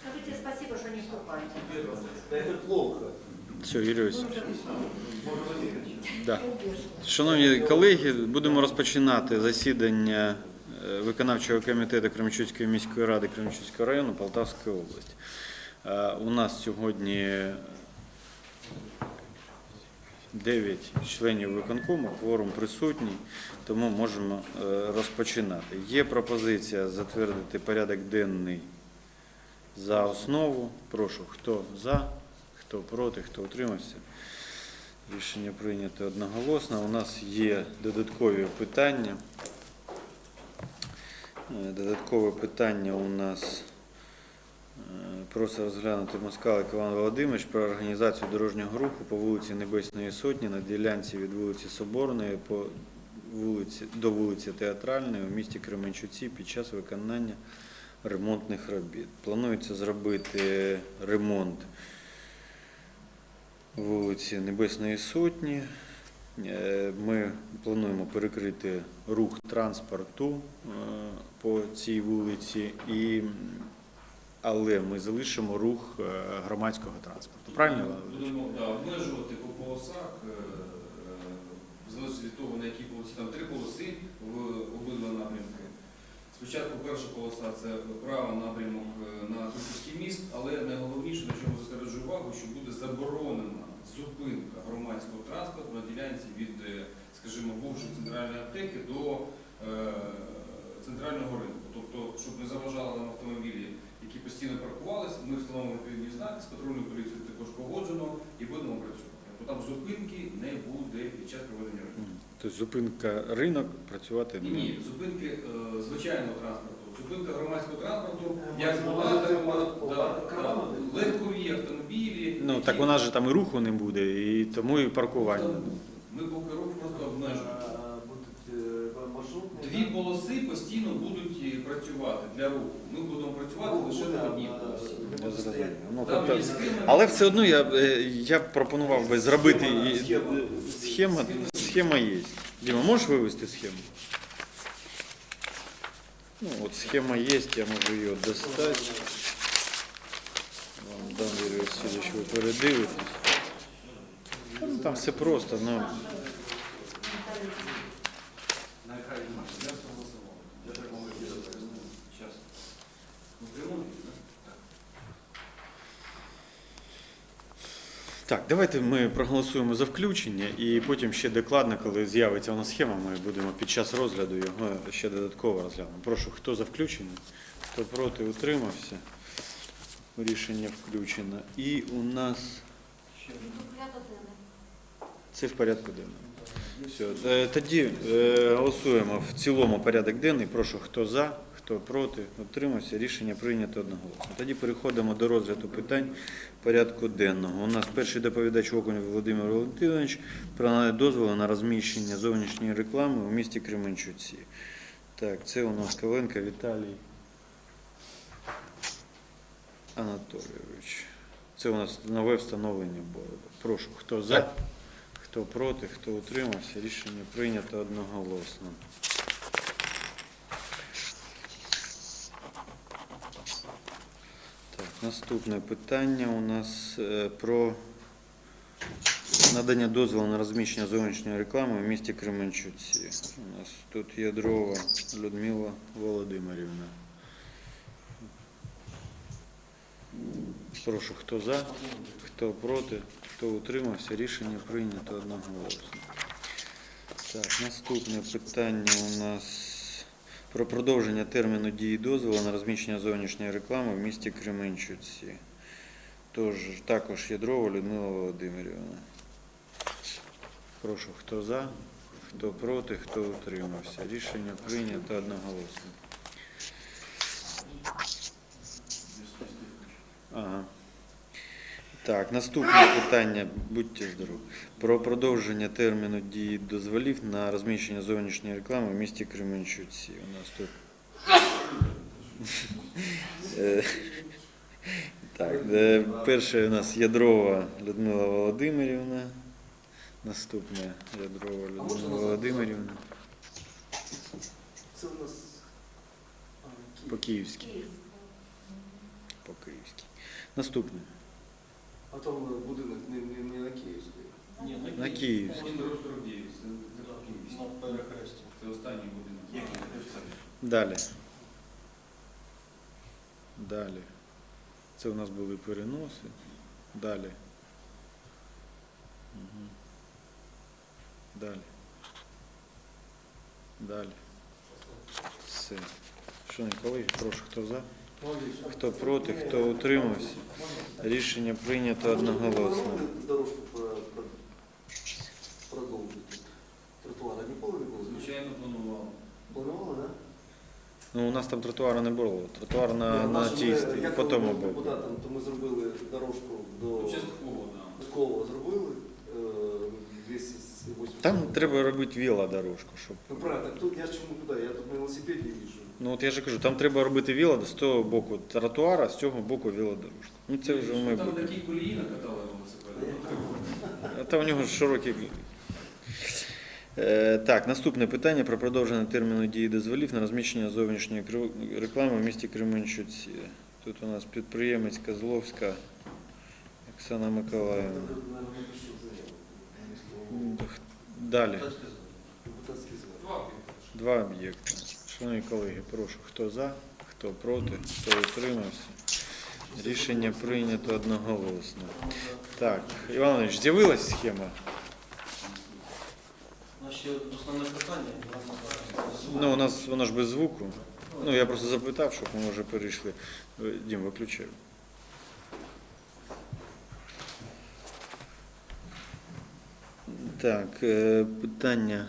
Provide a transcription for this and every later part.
Скажите спасибо, что не вступаете. Это плохо. Все, Юрій. Да. Шановні колеги, будемо розпочинати засідання е, виконавчого комітету Кременчуцької міської ради Кременчуцького району Полтавської області. Е, У нас сьогодні 9 членів виконкому, кворум присутній, тому можемо е, розпочинати. Є пропозиція затвердити порядок денний за основу. Прошу, хто за, хто проти, хто утримався. Рішення прийнято одноголосно. У нас є додаткові питання. Е, Додаткове питання у нас просить розглянути Москалик Іван Володимирович про організацію дорожнього руху по вулиці Небесної Сотні на ділянці від вулиці Соборної по вулиці, до вулиці Театральної у місті Кременчуці під час виконання ремонтних робіт. Планується зробити ремонт вулиці Небесної Сотні. Е, Ми плануємо перекрити рух транспорту е, по цій вулиці, і, але ми залишимо рух е, громадського транспорту. Правильно? Будемо да, обмежувати по полосах, е, е, в залежності від того, на якій полосі, там три полоси в обидва напрямки. Спочатку перша полоса це правий напрямок на Турківський міст, але найголовніше, на чому зосереджую увагу, що буде заборонена зупинка громадського транспорту на ділянці від, е, скажімо, бувшої центральної аптеки до е, центрального ринку. Тобто, щоб не заважали нам автомобілі, які постійно паркувалися, ми встановимо відповідні знаки, з патрульною поліцією також погоджено і будемо працювати. Тобто там зупинки не буде під час проведення ринку. Тобто зупинка ринок працювати не ні, зупинки е, звичайного транспорту. Зупинка громадського транспорту, Е, як була, так була. Да, да. легкові автомобілі. Ну які- так у нас же там і руху не буде, і тому і паркування. Ми по керу просто обмежуємо. Дві полоси постійно будуть е, працювати для руху. Ми будемо працювати лише на одній полосі. Ну, Там тобто, є схема. але все одно я, е, я б пропонував би зробити і- Схема. схема. Схема є. Діма, можеш вивести схему? Ну, от схема є, я можу її достати. Вам дам, Юрій Васильович, ви передивитесь. Та, Ну, там все просто, ну. Ну, Так, давайте ми проголосуємо за включення і потім ще докладно, коли з'явиться нас схема, ми будемо під час розгляду його ще додатково розглянути. Прошу, хто за включення, хто проти, утримався. Рішення включено. І у нас це в порядку денному. Все, тоді е, голосуємо в цілому порядок денний. Прошу, хто за, хто проти, утримався. Рішення прийнято одноголосно. Тоді переходимо до розгляду питань порядку денного. У нас перший доповідач Окунь Володимир Валентинович про надання дозволу на розміщення зовнішньої реклами у місті Кременчуці. Так, це у нас Ковенко Віталій Анатолійович. Це у нас нове встановлення борду. Прошу, хто за, хто проти, хто утримався. Рішення прийнято одноголосно. Так, наступне питання у нас е, про надання дозволу на розміщення зовнішньої реклами в місті Кременчуці. У нас тут Ядрова Людмила Володимирівна. Прошу, хто за, хто проти, хто утримався, рішення прийнято одноголосно. Так, наступне питання у нас про продовження терміну дії дозволу на розміщення зовнішньої реклами в місті Кременчуці. Тож, також Ядрова Людмила Володимирівна. Прошу, хто за, хто проти, хто утримався. Рішення прийнято одноголосно. Ага. Так, наступне питання, будьте здорові. Про продовження терміну дії дозволів на розміщення зовнішньої реклами в місті Кременчуці. У нас тут. Так, е, перше у нас Ядрова Людмила Володимирівна. Наступне Ядрова Людмила Володимирівна. Це у нас по-київськи. По-київськи. Наступне. А там е, будинок не, не, не на Київській. Ні, На Київській. Один дорог 49, це це по-київськи. На перехресті. Це останній будинок. Далі. Далі. Це у нас були переноси. Далі. Угу. Далі. Далі. Все. Шановні колеги, прошу, хто за? Хто проти, хто утримався? Рішення прийнято одноголосно. Планували дорожку про, про, продовжити? Тротуара ніколи не було? Звичайно. Планували, так? Ну, у нас там тротуару не було. Тротуар на, на Нашим, тій, е, як по тому ми депутатам, то ми зробили дорожку до Частково, зробили. е, 280. Там треба робити віла-дорожку, щоб Ну правильно, тут я ж чому туди, я тут на велосипеді їжджу. Ну от я ж кажу, там треба робити віла з того боку тротуара, з цього боку вілодорожку. Ну це вже в Там такі колії накатали велосипеди. треба. А там у нього широкі. Е, так, наступне питання про продовження терміну дії дозволів на розміщення зовнішньої реклами в місті Кременчуці. Тут у нас підприємець Козловська Оксана Миколаївна. Далі. Два об'єкти. Шановні колеги, прошу, хто за, хто проти, хто утримався. Рішення прийнято одноголосно. Так, Іван Іванович, з'явилась схема? У ще основне питання. Ну, у нас воно ж без звуку. Ну, я просто запитав, щоб ми вже перейшли. Дім, виключай. Так, е, питання.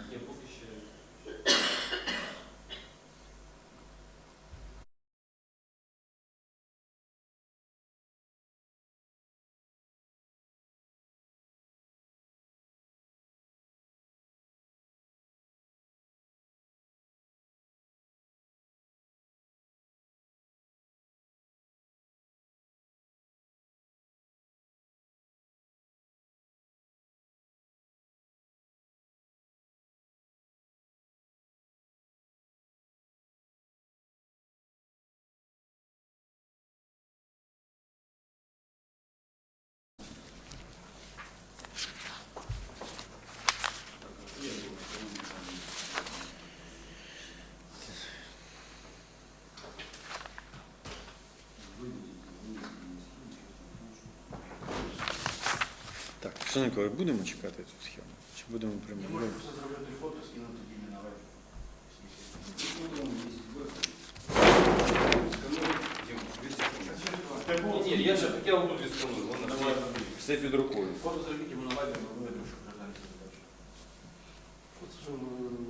Шановні колеги, будемо чекати цю схему? Чи будемо приймати? зробити фото, скинути тобі на веб. Ні, ні, я же я отут відсканую, воно все, все під рукою. Фото зробіть йому на веб, ми виведемо, що програмі задачу. От що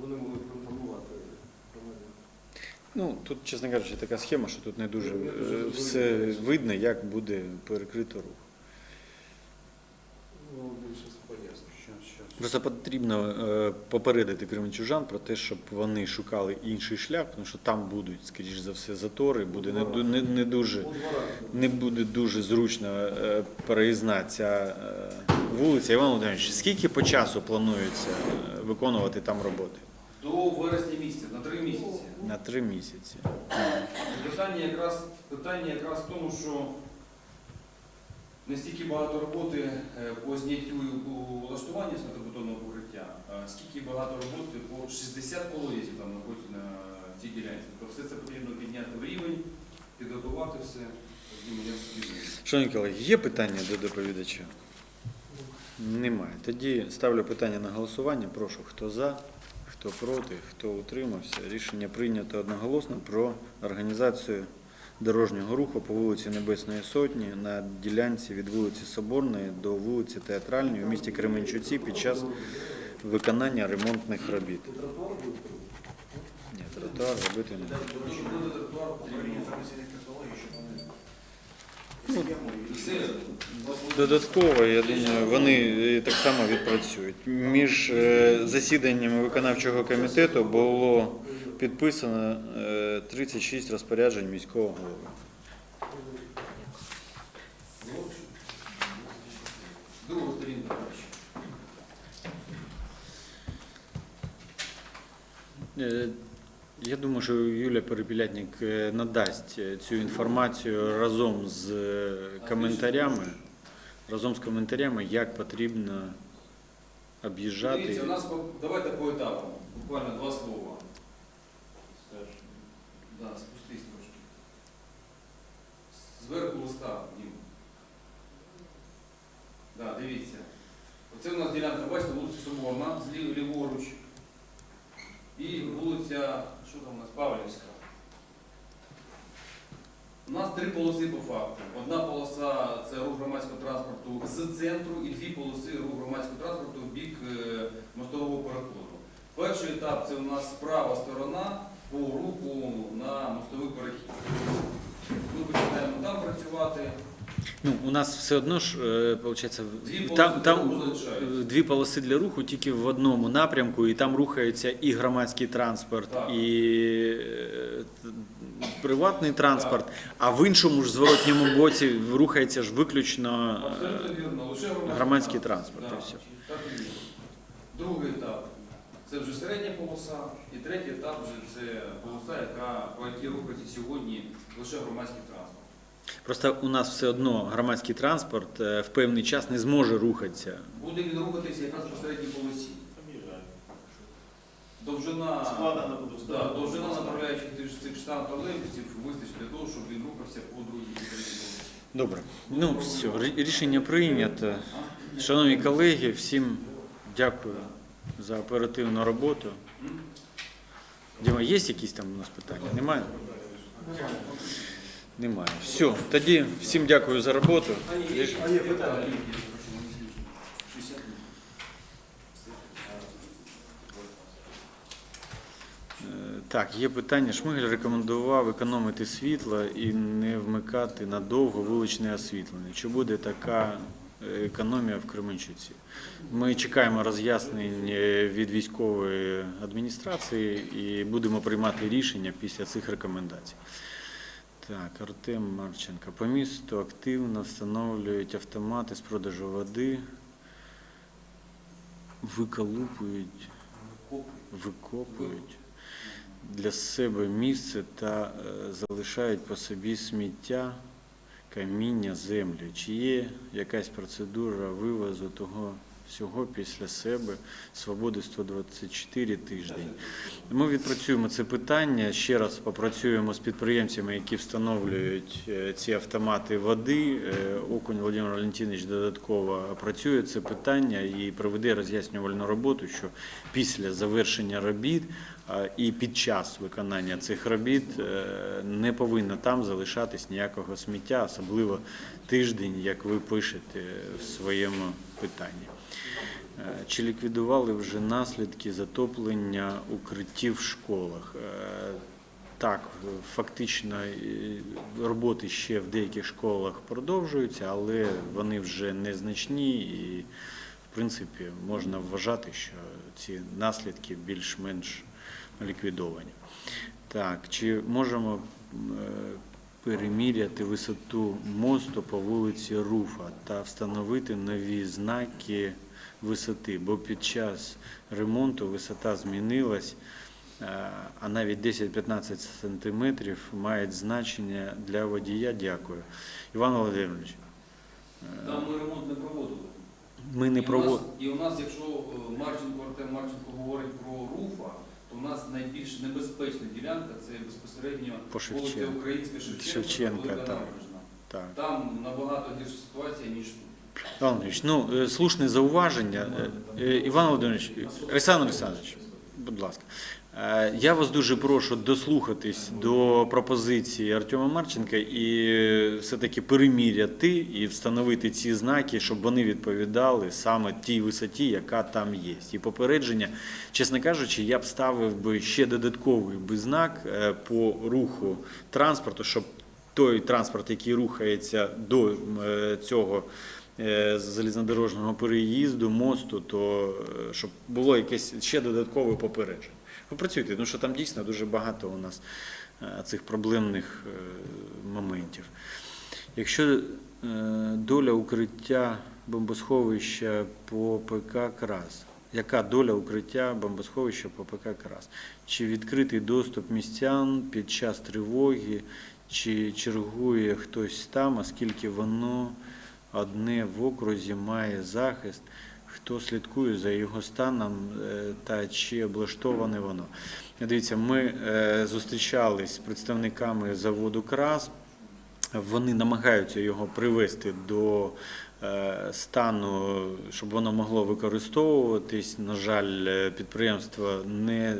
вони могли проінформувати громадян. Ну, тут, чесно кажучи, така схема, що тут не дуже е, все видно, як буде перекрито рух. Просто потрібно е, попередити кременчужан про те, щоб вони шукали інший шлях, тому що там будуть, скоріш за все, затори, буде не, не, не дуже. Не буде дуже зручно е, переїзна ця е, вулиця. Іван Володимирович, скільки по часу планується виконувати там роботи? До вересня місяця, на три місяці. На три місяці. Питання якраз, питання якраз в тому, що настільки багато роботи е, по зняттю по влаштуванню сметобетонного покриття, скільки багато роботи по 60 колодязів там знаходиться на цій ділянці. Тобто все це потрібно підняти в рівень, підготувати все. Шановні колеги, є питання до доповідача? Немає. Тоді ставлю питання на голосування. Прошу, хто за, хто проти, хто утримався. Рішення прийнято одноголосно про організацію дорожнього руху по вулиці Небесної Сотні на ділянці від вулиці Соборної до вулиці Театральної у місті Кременчуці під час виконання ремонтних робіт. Ні, тротуар робити не Ну, Додатково, я думаю, вони е, так само відпрацюють. Між е, засіданнями виконавчого комітету було підписано е, 36 розпоряджень міського голови. Сторінка. Е, Я думаю, що Юлія Перепілятник е, надасть е, цю інформацію разом з е, коментарями, разом з коментарями, як потрібно об'їжджати. Дивіться, у нас давайте по етапам, буквально два слова. Да, спустись трошки. Зверху листа, Дім. Да, дивіться. Оце у нас ділянка, бачите, вулиця Соборна, злів ліворуч. І вулиця, що там у нас, Павлівська. У нас три полоси по факту. Одна полоса це рух громадського транспорту з центру і дві полоси рух громадського транспорту в бік е, мостового переходу. Перший етап це у нас права сторона по руху на мостовий перехід. Ми починаємо там працювати. Ну, у нас все одно ж, виходить, Дві там, там е, дві полоси для руху тільки в одному напрямку, і там рухається і громадський транспорт, Так. і е, приватний транспорт, а в іншому ж зворотньому боці рухається ж виключно е, Абсолютно вірно. Лише громадський транспорт, Да, і все. Так і. Другий етап це вже середня полоса. І третій етап вже це полоса, яка, по якій рухається сьогодні лише громадський транспорт. Просто у нас все одно громадський транспорт е, в певний час не зможе рухатися. Буде він рухатися якраз по середній полосі. Довжина, Складено буде да, довжина направляючих тих- цих штам тролейбусів вистачить для того, щоб він рухався по другій полосі. Добре. Ну все, рішення прийнято. Шановні колеги, всім дякую за оперативну роботу. Діма, є якісь там у нас питання? Немає? Немає. Все, тоді всім дякую за роботу. А є питання? Я прошу, не слышно. 60 минут. Е, Так, є питання. Шмигель рекомендував економити світло і не вмикати надовго вуличне освітлення. Чи буде така економія в Кременчуці? Ми чекаємо роз'яснень від військової адміністрації і будемо приймати рішення після цих рекомендацій. Так, Артем Марченко. По місту активно встановлюють автомати з продажу води, виколупують, викопують для себе місце та е, залишають по собі сміття, каміння, землю. Чи є якась процедура вивозу того всього після себе свободи 124 тиждень? Ми відпрацюємо це питання. Ще раз попрацюємо з підприємцями, які встановлюють е, ці автомати води. Е, Окунь Володимир Валентинович додатково опрацює це питання і проведе роз'яснювальну роботу, що після завершення робіт і під час виконання цих робіт е, не повинно там залишатись ніякого сміття, особливо тиждень, як ви пишете в своєму питанні. Е, Чи ліквідували вже наслідки затоплення укриттів в школах? Е, Так, фактично роботи ще в деяких школах продовжуються, але вони вже незначні і, в принципі, можна вважати, що ці наслідки більш-менш ліквідовані. Так, чи можемо е, переміряти висоту мосту по вулиці Руфа та встановити нові знаки висоти, бо під час ремонту висота змінилась, е, а навіть 10-15 сантиметрів мають значення для водія. Дякую. Іван Володимирович, е, Там ми ремонт не проводили. ми не І у нас- І у нас, якщо е, Марченко, Артем Марченко говорить про руфа, то у нас найбільш небезпечна ділянка це безпосередньо По вулиця Українська Шевченка, Шевченка, Велика так. Так. Там набагато гірша ситуація, ніж тут. Володимирович, ну, е, слушне зауваження. Е, е, Іван Володимирович, Олександр Олександрович, будь ласка, я вас дуже прошу дослухатись до пропозиції Артема Марченка і все-таки переміряти і встановити ці знаки, щоб вони відповідали саме тій висоті, яка там є. І попередження, чесно кажучи, я б ставив би ще додатковий би знак по руху транспорту, щоб той транспорт, який рухається до цього залізнодорожнього переїзду, мосту, то е, щоб було якесь ще додаткове попередження. Попрацюйте, тому що там дійсно дуже багато у нас е, цих проблемних е, моментів. Якщо е, доля укриття бомбосховища по ПК КРАС, Яка доля укриття бомбосховища ППК Крас? Чи відкритий доступ містян під час тривоги, чи чергує хтось там, оскільки воно одне в окрузі має захист, хто слідкує за його станом е, та чи облаштоване воно? Дивіться, ми е, зустрічались з представниками заводу Крас. Вони намагаються його привести до стану, щоб воно могло використовуватись. На жаль, е, підприємство не е,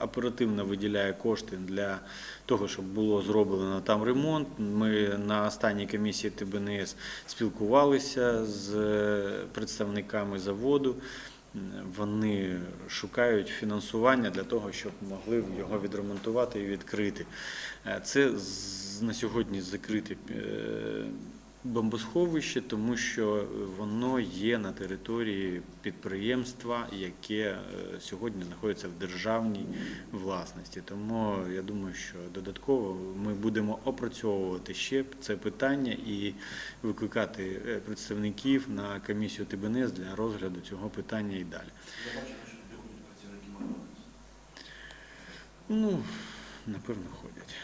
оперативно виділяє кошти для того, щоб було зроблено там ремонт. Ми на останній комісії ТБНС спілкувалися з е, представниками заводу. Вони шукають фінансування для того, щоб могли його відремонтувати і відкрити. Е, Це на сьогодні закрите е, бомбосховище, тому що воно є на території підприємства, яке е, сьогодні знаходиться в державній власності. Тому я думаю, що додатково ми будемо опрацьовувати ще це питання і викликати е, представників на комісію ТБНС для розгляду цього питання і далі. Ну, напевно, ходять.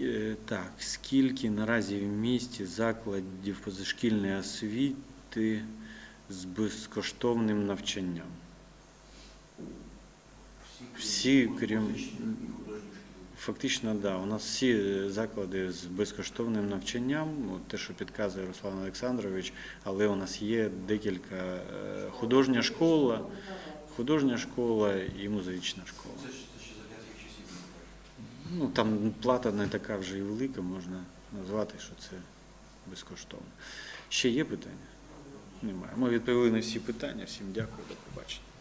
Е, Так, скільки наразі в місті закладів позашкільної освіти з безкоштовним навчанням? Всі, крім-. Фактично, да. У нас всі е, заклади з безкоштовним навчанням, от те, що підказує Руслан Олександрович, але у нас є декілька е, художня школа, художня школа і музична школа. Це ж це ще за радянських часів. Ну там плата не така вже і велика, можна назвати, що це безкоштовно. Ще є питання? Немає. Ми відповіли на всі питання. Всім дякую, до побачення.